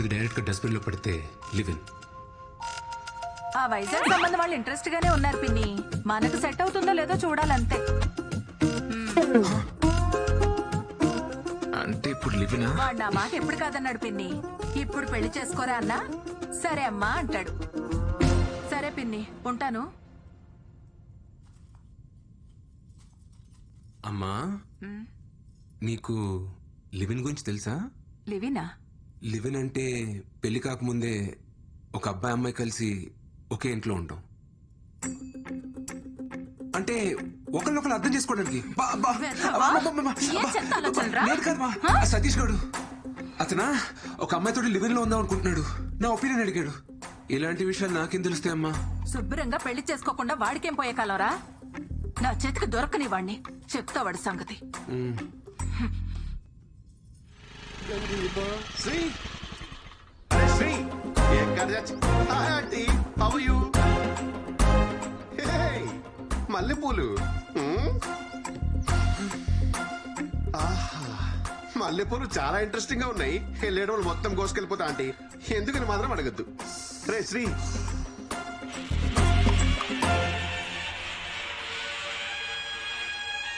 ఇప్పుడు డైరెక్ట్గా డస్ట్బిన్లో పడితే లివ్ ఇన్. ఆ వైజాగ్ సంబంధం వాళ్ళు ఇంట్రెస్ట్ గానే ఉన్నారు పిన్ని. మనకు సెట్ అవుతుందో లేదో చూడాలంతే. అంటే ఇప్పుడు లివ్ ఇనా? వాడు నా మాట ఎప్పుడు కాదన్నాడు పిన్ని. ఇప్పుడు పెళ్ళి చేసుకోరా అన్నా? సరే అమ్మా అంటాడు. సరే పిన్ని ఉంటాను. అమ్మా నీకు లివిన్ గురించి తెలుసా? లివినా లివిన్ అంటే పెళ్ళి కాకముందే ఒక అబ్బాయి అమ్మాయి కలిసి ఒకే ఇంట్లో ఉంటాం అంటే ఒకరినొకరు అర్థం చేసుకోవడానికి బా, బా. వెధవా? అబ్బా, అబ్బా, అబ్బా, ఏం అబ్బా. చెత్త ఆలోచనరా? లేదు కాదు బా. ఆ సతీష్ గారు అతనా ఒక అమ్మాయితో లివిన్లో ఉందాం అనుకుంటున్నాడు నా ఒపీనియన్ అడిగాడు ఇలాంటి విషయాలు నాకేం తెలుస్తాయి అమ్మా శుభ్రంగా పెళ్ళి చేసుకోకుండా వాడికేం పోయే కాలవరా నా చేతికి దొరకని వాణ్ణి చెప్తా వాడి సంగతి శ్రీ. శ్రీ ఎక్కడ చచ్చి ఆంటీ హౌ యు మల్లెపూలు. ఆహా మల్లెపూలు చాలా ఇంట్రెస్టింగ్గా ఉన్నాయి. వెళ్ళేడు వాళ్ళు మొత్తం కోసుకెళ్ళిపోతా ఆంటీ. ఎందుకని మాత్రం అడగద్దు. రే శ్రీ.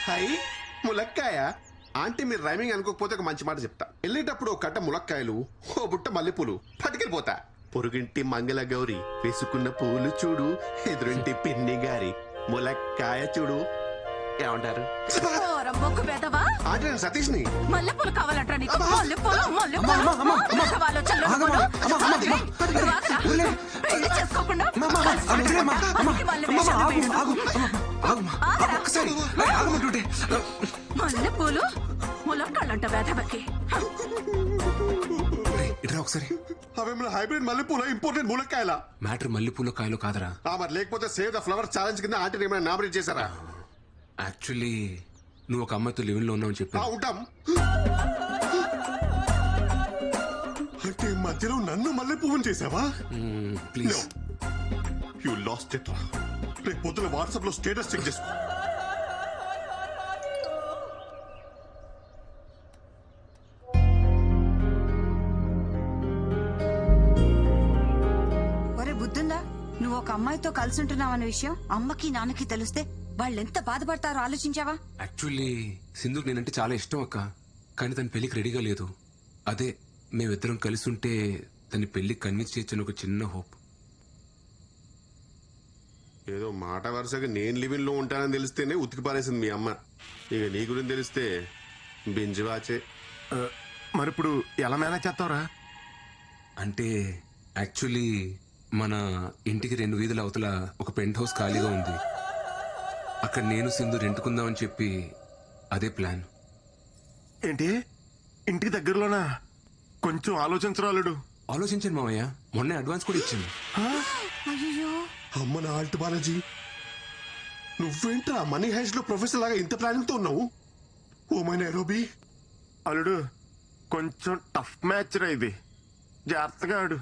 హై ములక్కాయ? ఆంటీ మీరు రైమింగ్ అనుకోకపోతే ఒక మంచి మాట చెప్తా వెళ్ళేటప్పుడు ఒక కట్ట ములక్కాయలు ఓ బుట్ట మల్లెపూలు పట్టుకెళ్ళిపోతా పొరుగింటి మంగళ గౌరి వేసుకున్న పూలు చూడు ఎదురింటి పిన్ని గారి ములక్కాయ చూడు ఏమంటారు ఆంటీ నేను సతీష్ని మల్లెపూలు నీకు? పెళ్ళి చేసుకోకుండా వేయడం. మల్లెపూలు ములక్కాళ్ళంట వేధవకి ఇట్రా ఒకసారి. అవేమైనా హైబ్రిడ్ మల్లెపూల ఇంపోర్టెడ్ ములక్కాయల? మ్యాటర్ మల్లెపూల కాయలు కాదరా. మరి లేకపోతే సేవ్ ద ఫ్లవర్ ఛాలెంజ్ కింద ఆంటీని ఏమైనా నామినేట్ చేశారా? యాక్చువల్లీ నువ్వు ఒక అమ్మాయితో లివిన్లో ఉన్నావని ఆ, చెప్పావు ఉంటాం. అంటే మధ్యలో నన్ను మల్లె పువ్వుని చేసావా ప్లీజ్ యు లాస్ట్ ఇట్ రేపు పొద్దున వాట్సాప్లో స్టేటస్ చెక్ చేసుకో. అమ్మాయితో కలిసి ఉంటున్నావన్న విషయం అమ్మకి నాన్నకి తెలిస్తే వాళ్ళెంత బాధపడతారో ఆలోచించావా? యాక్చువల్లీ సింధుకు నేనంటే చాలా ఇష్టం అక్క. కానీ తన పెళ్ళికి రెడీగా లేదు. అదే మేమిద్దరం కలిసి ఉంటే తన పెళ్ళికి కన్విన్స్ చేయొచ్చని ఒక చిన్న హోప్. ఏదో మాట వరుసగా నేను లివింగ్లో ఉంటానని తెలిస్తేనే ఉతికి పారేసింది మీ అమ్మ. ఇక నీ గురించి తెలిస్తే బింజు వాచే. మరిప్పుడు ఎలా మేనేజ్ చేస్తావురా? అంటే యాక్చువల్లీ మన ఇంటికి రెండు వీధుల అవతల ఒక పెంట్ హౌస్ ఖాళీగా ఉంది. అక్కడ నేను సింధు రెంటుకుందామని చెప్పి అదే ప్లాన్. ఏంటి? ఇంటికి దగ్గరలోనా? కొంచెం ఆలోచించరాలుడు ఆలోచించాను మామయ్య మొన్న అడ్వాన్స్ కూడా ఇచ్చాను అయ్యో అమ్మ నా ఆల్ట్ బాలాజీ. నువ్వేంట్రా మనీ హైస్ట్లో ప్రొఫెసర్ లాగా ఇంత ప్లానింగ్తో ఉన్నావు? Oh my Nairobi. అల్లుడు కొంచెం టఫ్ మ్యాచ్ రా ఇది. జాగ్రత్తగా ఆడు.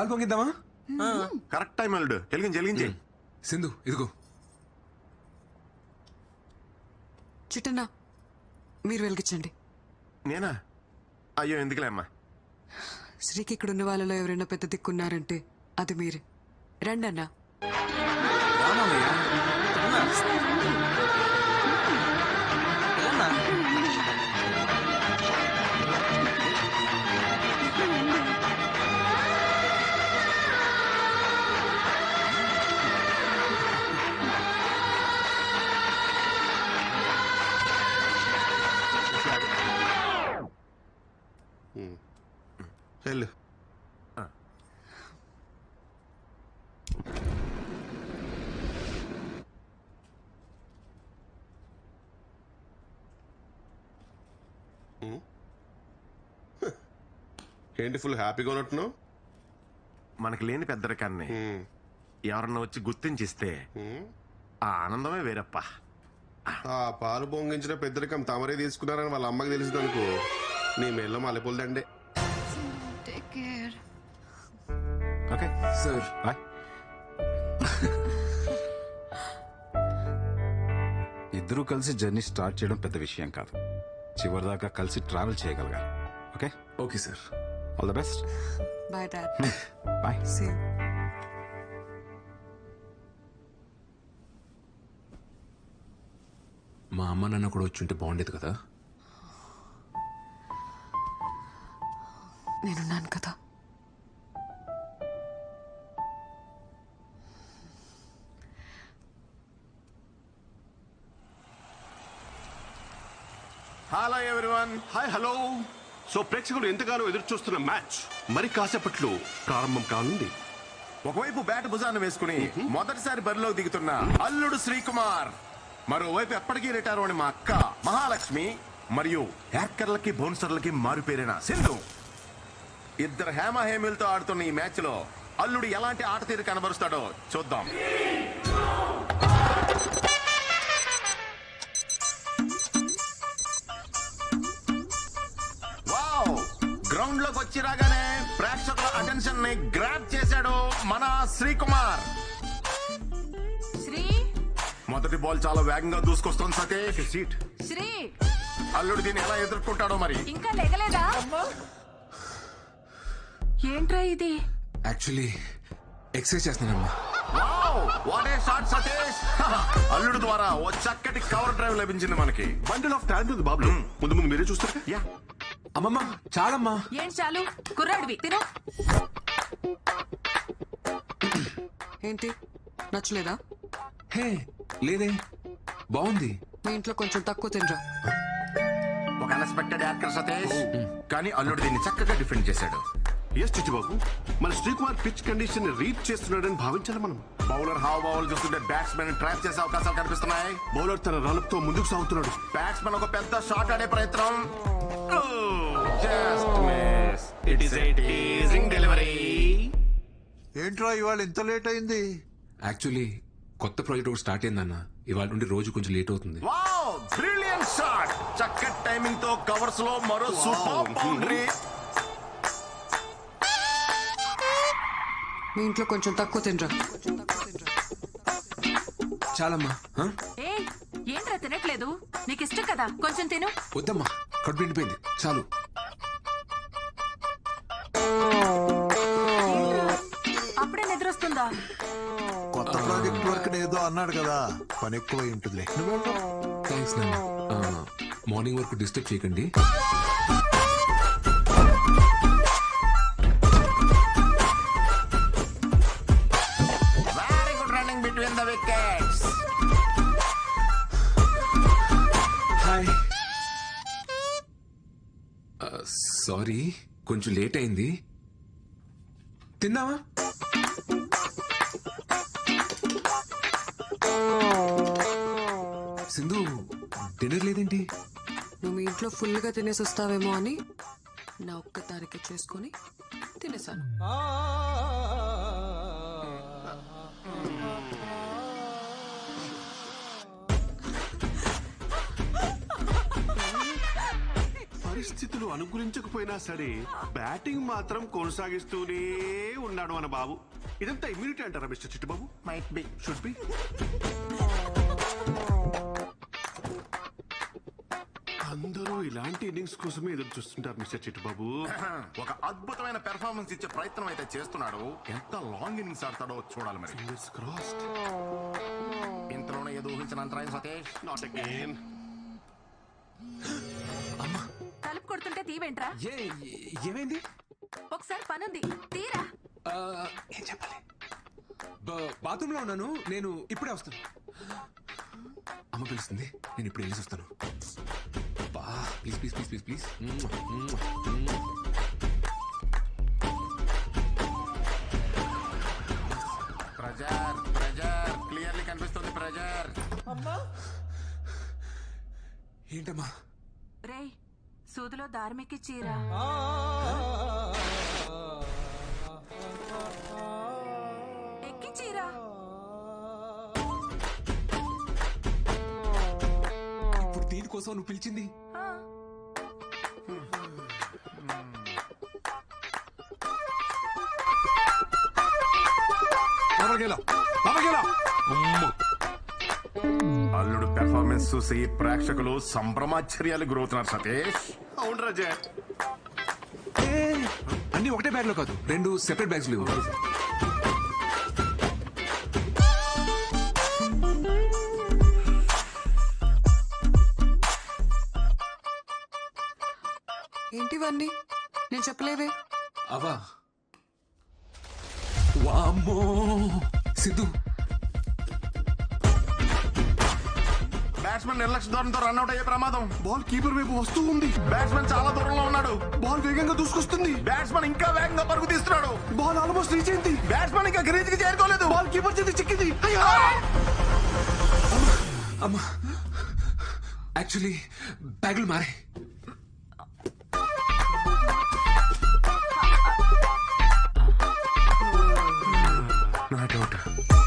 పాలు పొంగిద్దామా కరెక్ట్ టైం అల్లుడు. వెలిగించి వెలిగించి. సింధు ఇదిగో. చిట్టన్నా మీరు వెలిగించండి. నేనా? అయ్యో ఎందుకులే అమ్మా? శ్రీకి ఇక్కడ ఉన్న వాళ్ళలో ఎవరైనా పెద్ద దిక్కున్నారంటే అది మీరే. రండి అన్నా వెళ్ళు ఏంటి ఫుల్ హ్యాపీగా ఉన్నట్టున్నావు మనకి లేని పెద్దరికాన్ని ఎవరన్నా వచ్చి గుర్తించిస్తే ఆ ఆనందమే వేరప్ప. ఆ. పాలు పొంగించిన పెద్దరికం తమరే తీసుకున్నారని వాళ్ళ అమ్మకి తెలిసింది అనుకో నీ మెల్ల మల్లెపూలదండే ఓకే సార్ బాయ్ ఇద్దరూ కలిసి జర్నీ స్టార్ట్ చేయడం పెద్ద విషయం కాదు. చివరిదాకా కలిసి ట్రావెల్ చేయగలగాలి. Okay? Okay sir. All the best bye dad bye same మా అమ్మ నాన్న కూడా వచ్చి ఉంటే బాగుండేది కదా? నేనున్నాను కదా. Hello everyone hi hello so ప్రేక్షకులు ఎంతగానో ఎదురు చూస్తున్న మ్యాచ్ మరి కాసేపట్లో ప్రారంభం కానుంది. ఒకవైపు బ్యాట్ భుజాన్ని వేసుకుని మొదటిసారి బరిలోకి దిగుతున్న అల్లుడు శ్రీకుమార్ మరోవైపు ఎప్పటికీ రిటైర్ అని మా అక్క మహాలక్ష్మి మరియు హ్యాకర్లకి బౌన్సర్లకి మారుపేరిన సింధు. ఇద్దరు హేమ హేమిలతో ఆడుతున్న ఈ మ్యాచ్లో అల్లుడు ఎలాంటి ఆట తీరు కనబరుస్తాడో చూద్దాం. వావ్! గ్రౌండ్లోకి వచ్చి రాగానే ప్రేక్షకుల అటెన్షన్ని గ్రాప్ చేశాడు మన శ్రీకుమార్. శ్రీ? మొదటి బాల్ చాలా వేగంగా దూసుకొస్తుంది సతీష్. సీట్ శ్రీ? అల్లుడు దీన్ని ఎలా ఎదుర్కొంటాడో మరి. ఇంకా లేగలేదా? ఏంట్రా ఇది? Actually exercise చేస్తున్నానమ్మా. Wow what a shot Satish అల్లుడు ద్వారా ఓ చక్కటి కవర్ డ్రైవ్ లభించింది మనకి. బండిల్ ఆఫ్ టాలెంట్ ఉంది బాబు ముందు ముందు మీరే చూస్తారు యా అమ్మమ్మ చాలమ్మా. ఏం చాలు? కుర్రాడివి తిను. ఏంటి? నచ్చలేదా? హే లేదే. బాగుంది. మీ ఇంట్లో కొంచెం తక్కువ తినరా? ఒక అన్ఎక్స్పెక్టెడ్ యాక్టర్ సతీష్ కానీ అల్లుడు దీన్ని చక్కగా డిఫెండ్ చేశాడు. ఎస్ చిచ్చిబాబు మన శ్రీకుమార్ పిచ్ కండిషన్ రీడ్ చేస్తున్నాడని భావించాలి మనం. బౌలర్ హావ్ బౌల్ చూస్తుంటే బ్యాట్స్మెన్ ట్రాప్ చేసే అవకాశాలు కనిపిస్తున్నాయి. బౌలర్ తన రన్అప్తో ముందుకు సాగుతున్నాడు. బ్యాట్స్మెన్ ఒక పెద్ద షాట్ ఆడే ప్రయత్నం. Just miss it is a teasing delivery ఏంట్రా ఇవాళ ఇంత లేట్ అయింది? యాక్చువల్లీ కొత్త ప్రాజెక్ట్ ఒకటి స్టార్ట్ అయిందన్న ఇవాళ నుండి రోజు కొంచెం లేట్ అవుతుంది. వావ్ బ్రిలియంట్ షాట్ చక్కటి టైమింగ్తో కవర్స్లో మరో సూపర్ బౌండరీ మీ ఇంట్లో కొంచెం తక్కువ తినరా? చాలమ్మా హ? ఏ ఏంట్రా తినట్లేదు? నీకు ఇష్టం కదా కొంచెం తిను. వద్దమ్మా కడుపు నిండిపోయింది చాలు. అప్పుడే నిద్రొస్తుందా? కొత్త ప్రాజెక్ట్ వర్క్ ఏదో అన్నాడు కదా పని ఎక్కువ. థ్యాంక్స్ నాన్న. మార్నింగ్ వరకు డిస్టర్బ్ చేయకండి సారీ కొంచెం లేట్ అయింది. తిన్నావా? సింధు డిన్నర్ లేదేంటి? నువ్వు మీ ఇంట్లో ఫుల్గా తినేసి వస్తావేమో అని నా ఒక్క తారీఖు చేసుకొని తినేసాను. పరిస్థితులు అనుకూలించకపోయినా సరే బ్యాటింగ్ మాత్రం కొనసాగిస్తూనే ఉన్నాడు మన బాబు. ఇదంతా ఇమ్యూనిటీ అంటారా mister Chittibabu? Might be should be అందరూ ఇలాంటి ఇన్నింగ్స్ కోసమే ఎదురు చూస్తుంటారు మిస్టర్ చిట్టుబాబు. ఒక అద్భుతమైన పెర్ఫార్మెన్స్ ఇచ్చే ప్రయత్నం అయితే చేస్తున్నాడు. ఎంత లాంగ్ ఇన్నింగ్స్ ఆడతాడో చూడాలి మరి. క్రాస్డ్ ఇంతలోనే ఏదో ఊహించిన అంతరాయం సతీష్. నాట్ అగైన్ కొడుతుంటే తీవేంట్రా? ఏమైంది? ఒకసారి పనుంది. తీరా? ఏం చెప్పాలి? బాత్రూమ్లో ఉన్నాను నేను ఇప్పుడే వస్తాను. అమ్మ పిలుస్తుంది నేను ఇప్పుడు వెళ్ళి వస్తాను please please please please please. Pressure pressure clearly కనిపిస్తుంది ప్రజర్. అమ్మా. ఏంటమ్మా? రే సూదిలో దార్మికి చీర. ఎక్కి చీర. ఇప్పుడు దీనికోసం నువ్వు పిలిచింది? అల్లుడు పెర్ఫార్మెన్స్ చూసి ప్రేక్షకులు సంభ్రమాశ్చర్యాలు గురవుతున్నారు సతీష్. అవును రాజా అన్ని ఒకటే బ్యాగ్లో కాదు రెండు సెపరేట్ బ్యాగ్స్ లేవు ఏంటివన్నీ? నేను చెప్పలేవే అవా? వామ్మో! సిద్ధు బ్యాట్స్మెన్ నిర్లక్ష్య ధోరణితో రన్అట్ అయ్యే ప్రమాదం. బాల్ కీపర్ వైపు వస్తూ ఉంది. బ్యాట్స్మెన్ చాలా దూరంలో ఉన్నాడు. బాల్ వేగంగా దూసుకొస్తుంది. బ్యాట్స్మెన్ ఇంకా వేగంగా పరుగు తీస్తున్నాడు. బాల్ ఆల్మోస్ట్ రీచ్ అయింది. బ్యాట్స్మెన్ ఇంకా గ్రీజ్కి చేరుకోలేదు. బాల్ కీపర్ చేతి చిక్కింది. అయ్యో! అమ్మా! యాక్చువల్లీ బ్యాగులు మారాయి.